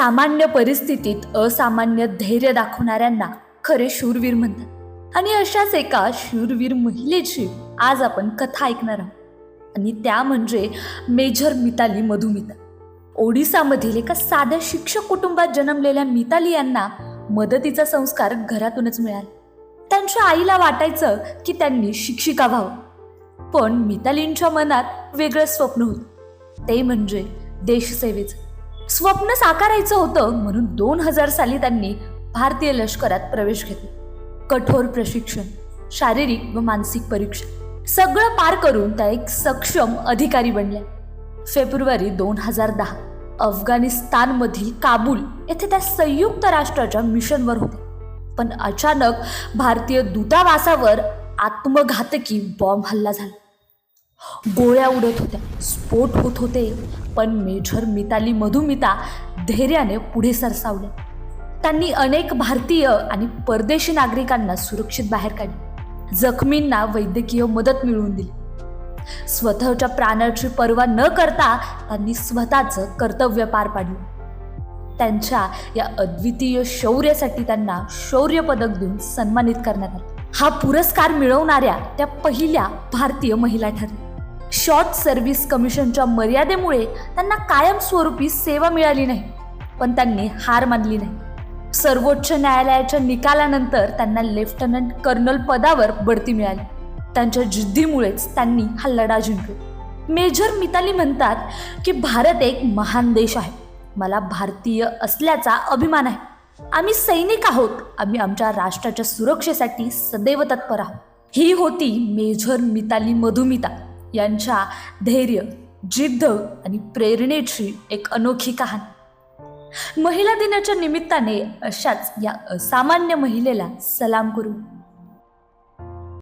सामान्य परिस्थितीत असामान्य धैर्य दाखवणाऱ्यांना खरे शूरवीर म्हणतात. आणि अशाच एका शूरवीर महिलेची आज आपण कथा ऐकणार आहोत. आणि त्या म्हणजे मेजर मिताली मधुमिता. ओडिसामधील एका साध्या शिक्षक कुटुंबात जन्मलेल्या मिताली यांना मदतीचा संस्कार घरातूनच मिळाला. त्यांच्या आईला वाटायचं की त्यांनी शिक्षिका व्हावं. पण मितालींच्या मनात वेगळं स्वप्न होतं. ते म्हणजे देशसेवेचं. स्वप्न साकारायचं होतं म्हणून दोन हजार साली त्यांनी भारतीय लष्करात प्रवेश घेतला. कठोर प्रशिक्षण शारीरिक व मानसिक परीक्षा सगळं पार करून त्या एक सक्षम अधिकारी बनल्या. फेब्रुवारी दोन हजार दहा अफगाणिस्तानमधील काबूल येथे त्या संयुक्त राष्ट्राच्या मिशनवर होत्या पण अचानक भारतीय दूतावासावर आत्मघातकी बॉम्ब हल्ला झाला. गोळ्या उडत होत्या स्फोट होत होते. पण मेजर मिताली मधुमिता धैर्याने पुढे सरसावले. त्यांनी अनेक भारतीय आणि परदेशी नागरिकांना सुरक्षित बाहेर काढले. जखमींना वैद्यकीय मदत मिळवून दिली. स्वतःच्या प्राणाची पर्वा न करता त्यांनी स्वतःचं कर्तव्य पार पाडलं. त्यांच्या या अद्वितीय शौर्यासाठी त्यांना शौर्य पदक देऊन सन्मानित करण्यात आलं. हा पुरस्कार मिळवणाऱ्या त्या पहिल्या भारतीय महिला ठरल्या. शॉर्ट सर्व्हिस कमिशनच्या मर्यादेमुळे त्यांना कायमस्वरूपी सेवा मिळाली नाही पण त्यांनी हार मानली नाही. सर्वोच्च न्यायालयाच्या निकालानंतर त्यांना लेफ्टनंट कर्नल पदावर बढती मिळाली. त्यांच्या जिद्दीमुळेच त्यांनी हा लढा जिंकला. मेजर मिताली म्हणतात की भारत एक महान देश आहे. मला भारतीय असल्याचा अभिमान आहे. आम्ही सैनिक आहोत. आम्ही आमच्या राष्ट्राच्या सुरक्षेसाठी सदैव तत्पर आहोत. ही होती मेजर मिताली मधुमिता. यांच्या धैर्य जिद्द आणि प्रेरणेची एक अनोखी कहाणी. महिला दिनाच्या निमित्ताने अशाच या असामान्य महिलेला सलाम करू.